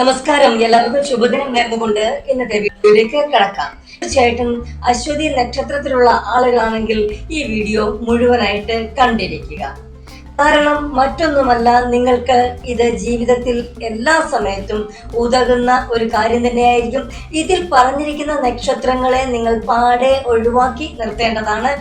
നമസ്കാരം. എല്ലാവർക്കും ശുഭദിനം നേർന്നുകൊണ്ട് ഇന്നത്തെ വീഡിയോയിലേക്ക് കിടക്കാം. തീർച്ചയായിട്ടും അശ്വതി നക്ഷത്രത്തിലുള്ള ആളുകളാണെങ്കിൽ ഈ വീഡിയോ മുഴുവനായിട്ട് കണ്ടിരിക്കുക. കാരണം മറ്റൊന്നുമല്ല നിങ്ങൾക്ക് ഇത് ജീവിതത്തിൽ എല്ലാ സമയത്തും ഉതകുന്ന ഒരു കാര്യം തന്നെയായിരിക്കും. ഇതിൽ പറഞ്ഞിരിക്കുന്ന നക്ഷത്രങ്ങളെ നിങ്ങൾ പാടെ ഒഴിവാക്കി നിർത്തേണ്ടതാണ്.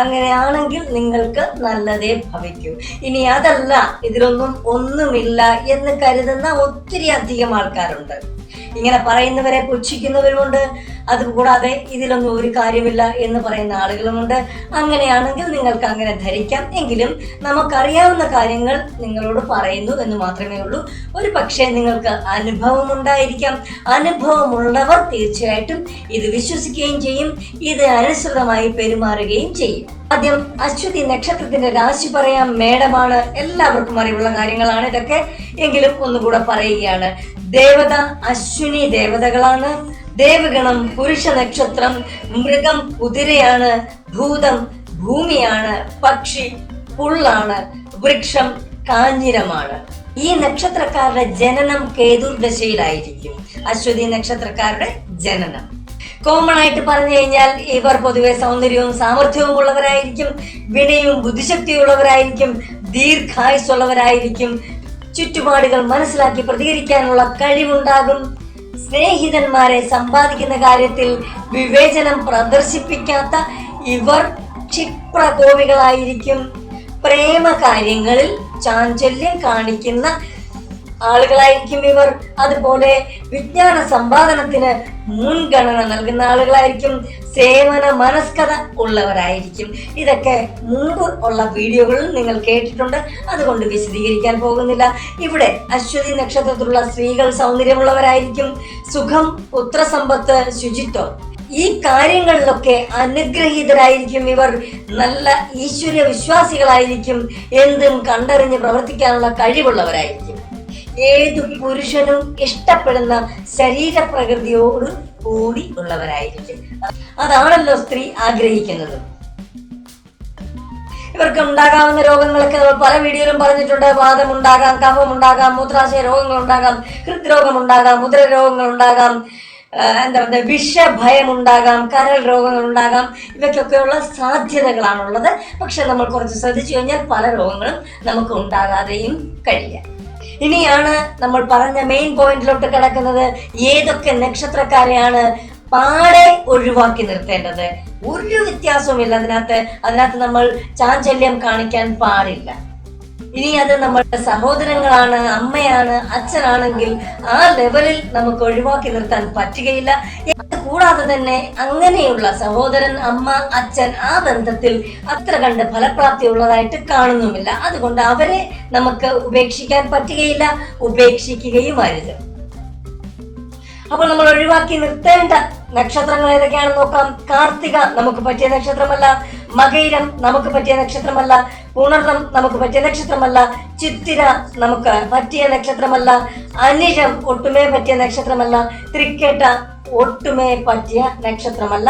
അങ്ങനെയാണെങ്കിൽ നിങ്ങൾക്ക് നല്ലതേ ഭവിക്കൂ. ഇനി അതല്ല ഇതിലൊന്നും ഒന്നുമില്ല എന്ന് കരുതുന്ന ഒത്തിരി അധികം ആൾക്കാരുണ്ട്. ഇങ്ങനെ പറയുന്നവരെ പുച്ഛിക്കുന്നവരുമുണ്ട്. അതുകൂടാതെ ഇതിലൊന്നും ഒരു കാര്യമില്ല എന്ന് പറയുന്ന ആളുകളുമുണ്ട്. അങ്ങനെയാണെങ്കിൽ നിങ്ങൾക്ക് അങ്ങനെ ധരിക്കാം. എങ്കിലും നമുക്കറിയാവുന്ന കാര്യങ്ങൾ നിങ്ങളോട് പറയുന്നു എന്ന് മാത്രമേ ഉള്ളൂ. ഒരു പക്ഷേ നിങ്ങൾക്ക് അനുഭവം ഉണ്ടായിരിക്കാം. അനുഭവമുള്ളവർ തീർച്ചയായിട്ടും ഇത് വിശ്വസിക്കുകയും ചെയ്യും. ഇത് അനുസൃതമായി പെരുമാറുകയും ചെയ്യും. ആദ്യം അശ്വതി നക്ഷത്രത്തിന്റെ രാശി പറയാം. മേഡമാണ് എല്ലാവർക്കും അറിവുള്ള കാര്യങ്ങളാണ് ഇതൊക്കെ. എങ്കിലും ഒന്നുകൂടെ പറയുകയാണ്. ദേവത അശ്വിനി ദേവതകളാണ്. ദേവഗണം പുരുഷ നക്ഷത്രം മൃഗം കുതിരയാണ് ഭൂതം ഭൂമിയാണ് പക്ഷി പുള്ളാണ് വൃക്ഷം കാഞ്ഞിരമാണ്. ഈ നക്ഷത്രക്കാരുടെ ജനനം കേതുർദശയിലായിരിക്കും. അശ്വതി നക്ഷത്രക്കാരുടെ ജനനം. കോമൺ ആയിട്ട് പറഞ്ഞു കഴിഞ്ഞാൽ ഇവർ പൊതുവെ സൗന്ദര്യവും സാമർഥ്യവും ഉള്ളവരായിരിക്കും വിനയവും ബുദ്ധിശക്തിയും ഉള്ളവരായിരിക്കും ദീർഘായുസ് ഉള്ളവരായിരിക്കും ചുറ്റുപാടുകൾ മനസ്സിലാക്കി പ്രതികരിക്കാനുള്ള കഴിവുണ്ടാകും. സ്നേഹിതന്മാരെ സമ്പാദിക്കുന്ന കാര്യത്തിൽ വിവേചനം പ്രദർശിപ്പിക്കാത്ത ഇവർ ക്ഷിപ്രകോപികളായിരിക്കും. പ്രേമ കാര്യങ്ങളിൽ ചാഞ്ചല്യം കാണിക്കുന്ന ആളുകളായിരിക്കും ഇവർ. അതുപോലെ വിജ്ഞാന സമ്പാദനത്തിന് മുൻഗണന നൽകുന്ന ആളുകളായിരിക്കും. സേവന മനസ്കത ഉള്ളവരായിരിക്കും. ഇതൊക്കെ മുമ്പ് ഉള്ള വീഡിയോകളിൽ നിങ്ങൾ കേട്ടിട്ടുണ്ട്. അതുകൊണ്ട് വിശദീകരിക്കാൻ പോകുന്നില്ല. ഇവിടെ അശ്വതി നക്ഷത്രത്തിലുള്ള സ്ത്രീകൾ സൗന്ദര്യമുള്ളവരായിരിക്കും. സുഖം പുത്രസമ്പത്ത് ശുചിത്വം. ഈ കാര്യങ്ങളിലൊക്കെ അനുഗ്രഹീതരായിരിക്കും ഇവർ. നല്ല ഈശ്വര വിശ്വാസികളായിരിക്കും എന്തും കണ്ടറിഞ്ഞ് പ്രവർത്തിക്കാനുള്ള കഴിവുള്ളവരായിരിക്കും. ഏതു പുരുഷനും ഇഷ്ടപ്പെടുന്ന ശരീരപ്രകൃതിയോട് കൂടി ഉള്ളവരായിരിക്കും. അതാണല്ലോ സ്ത്രീ ആഗ്രഹിക്കുന്നത്. ഇവർക്ക് ഉണ്ടാകാവുന്ന രോഗങ്ങളൊക്കെ നമ്മൾ പല വീഡിയോയിലും പറഞ്ഞിട്ടുണ്ട്. വാദം ഉണ്ടാകാം മൂത്രാശയ രോഗങ്ങൾ ഉണ്ടാകാം ഹൃദ്രോഗം ഉണ്ടാകാം മുദ്ര ആ, എന്താ പറയുക വിഷഭയം ഉണ്ടാകാം കരൾ രോഗങ്ങൾ ഉണ്ടാകാം ഇവയ്ക്കൊക്കെയുള്ള സാധ്യതകളാണുള്ളത്. പക്ഷെ നമ്മൾ കുറച്ച് ശ്രദ്ധിച്ചു കഴിഞ്ഞാൽ പല രോഗങ്ങളും നമുക്ക് ഉണ്ടാകാതെയും കഴിയാം. ഇനിയാണ് നമ്മൾ പറഞ്ഞ മെയിൻ പോയിന്റിലോട്ട് കിടക്കുന്നത്. ഏതൊക്കെ നക്ഷത്രക്കാരെയാണ് പാടെ ഒഴിവാക്കി നിർത്തേണ്ടത്? ഒരു വ്യത്യാസവുമില്ല അതിനകത്ത്. അതിനകത്ത് നമ്മൾ ചാഞ്ചല്യം കാണിക്കാൻ പാടില്ല. ഇനി അത് നമ്മുടെ സഹോദരങ്ങളാണ് അമ്മയാണ് അച്ഛനാണെങ്കിൽ ആ ലെവലിൽ നമുക്ക് ഒഴിവാക്കി നിർത്താൻ പറ്റുകയില്ല. കൂടാതെ തന്നെ അങ്ങനെയുള്ള സഹോദരൻ അമ്മ അച്ഛൻ ആ ബന്ധത്തിൽ അത്ര കണ്ട് ഫലപ്രാപ്തി ഉള്ളതായിട്ട് കാണുന്നുമില്ല. അതുകൊണ്ട് അവരെ നമുക്ക് ഉപേക്ഷിക്കാൻ പറ്റുകയില്ല ഉപേക്ഷിക്കുകയും അരുത് അപ്പോൾ നമ്മൾ ഒഴിവാക്കി നിർത്തേണ്ട നക്ഷത്രങ്ങൾ ഏതൊക്കെയാണെന്ന് നോക്കാം. കാർത്തിക നമുക്ക് പറ്റിയ നക്ഷത്രമല്ല മകൈരം നമുക്ക് പറ്റിയ നക്ഷത്രമല്ല പുണർണം നമുക്ക് പറ്റിയ നക്ഷത്രമല്ല ചിത്തിര നമുക്ക് പറ്റിയ നക്ഷത്രമല്ല അനിഷം ഒട്ടുമേ പറ്റിയ നക്ഷത്രമല്ല തൃക്കേട്ട ഒട്ടുമേ പറ്റിയ നക്ഷത്രമല്ല.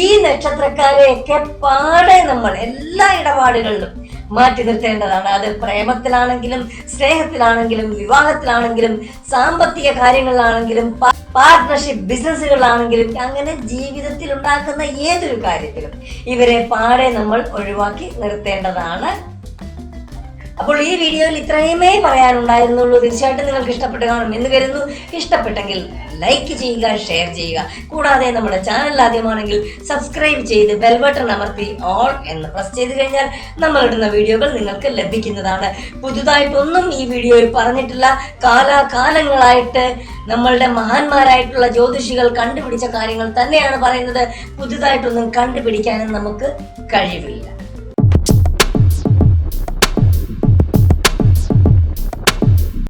ഈ നക്ഷത്രക്കാരെയൊക്കെ പാടെ നമ്മൾ എല്ലാ ഇടപാടുകളിലും മാറ്റി നിർത്തേണ്ടതാണ്. അത് പ്രേമത്തിലാണെങ്കിലും സ്നേഹത്തിലാണെങ്കിലും വിവാഹത്തിലാണെങ്കിലും സാമ്പത്തിക കാര്യങ്ങളിലാണെങ്കിലും പാർട്ട്ണർഷിപ്പ് ബിസിനസ്സുകളാണെങ്കിലും അങ്ങനെ ജീവിതത്തിൽ ഉണ്ടാക്കുന്ന ഏതൊരു കാര്യത്തിലും ഇവരെ പാടെ നമ്മൾ ഒഴിവാക്കി നിർത്തേണ്ടതാണ്. അപ്പോൾ ഈ വീഡിയോയിൽ ഇത്രയുമേ പറയാനുണ്ടായിരുന്നുള്ളൂ. തീർച്ചയായിട്ടും നിങ്ങൾക്ക് ഇഷ്ടപ്പെട്ട് കാണും എന്ന് കരുതുന്നു. ഇഷ്ടപ്പെട്ടെങ്കിൽ ലൈക്ക് ചെയ്യുക ഷെയർ ചെയ്യുക. കൂടാതെ നമ്മുടെ ചാനൽ ആദ്യമാണെങ്കിൽ സബ്സ്ക്രൈബ് ചെയ്ത് ബെൽബട്ടൺ അമർത്തി ഓൾ എന്ന് പ്രസ് ചെയ്ത് കഴിഞ്ഞാൽ നമ്മൾ ഇടുന്ന വീഡിയോകൾ നിങ്ങൾക്ക് ലഭിക്കുന്നതാണ്. പുതുതായിട്ടൊന്നും ഈ വീഡിയോയിൽ പറഞ്ഞിട്ടില്ല. കാലാകാലങ്ങളായിട്ട് നമ്മളുടെ മഹാന്മാരായിട്ടുള്ള ജ്യോതിഷികൾ കണ്ടുപിടിച്ച കാര്യങ്ങൾ തന്നെയാണ് പറയുന്നത്. പുതുതായിട്ടൊന്നും കണ്ടുപിടിക്കാനും നമുക്ക് കഴിവില്ല.